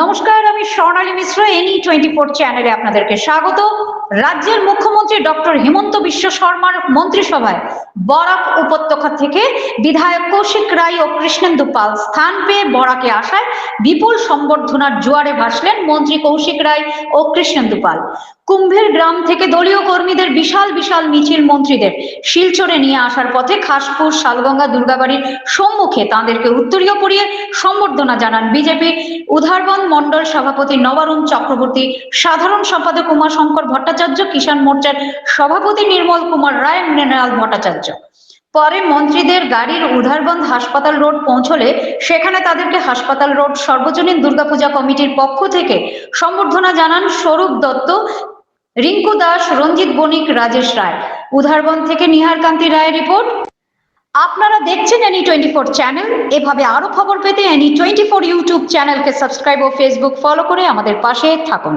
নমস্কার, আমি Swarnali Mishra any twenty four চ্যানেলে আপনাদেরকে স্বাগত। রাজ্যের মুখ্যমন্ত্রী ডক্টর হিমন্ত বিশ্ব শর্মার মন্ত্রিসভায় বরাক উপত্যকা থেকে বিধায়ক কৌশিক রায় ও কৃষ্ণেন্দু পাল স্থান পেয়ে বরাকে আসায় বিপুল সম্বর্ধনার জোয়ারে ভাসলেন মন্ত্রী কৌশিক রায় ও কৃষ্ণেন্দু পাল। কুম্ভের গ্রাম থেকে দলীয় কর্মীদের বিশাল বিশাল মিছিল মন্ত্রীদের। শিলচরে নিয়ে আসার পথে খাসপুর, শালগঙ্গা, দুর্গাবাড়ির সম্মুখে তাঁদেরকে উত্তরীয় পরিয়ে সম্বর্ধনা জানান বিজেপি উধারবন মন্ডল সভাপতি নবারুণ চক্রবর্তী, সাধারণ সম্পাদক উমাশঙ্কর ভট্টাচার্য, কিষাণ মোর্চার সভাপতি নির্মল কুমার রায়, মৃণাল ভট্টাচার্য। পরে মন্ত্রীদের গাড়ির উধারবন্দ হাসপাতাল রোড পৌঁছলে সেখানে তাদেরকে হাসপাতাল রোড সর্বজনীন দুর্গাপূজা কমিটির পক্ষ থেকে সম্বর্ধনা জানান স্বরূপ দত্ত, রিঙ্কু দাস, রঞ্জিত বণিক, রাজেশ রায়। উধারবন থেকে নিহার কান্তি রায় রিপোর্ট। আপনারা দেখছেন এনি টোয়েন্টি ফোর চ্যানেল। এভাবে আরও খবর পেতে এনি টোয়েন্টি ফোর ইউটিউব চ্যানেলকে সাবস্ক্রাইব ও ফেসবুক ফলো করে আমাদের পাশে থাকুন।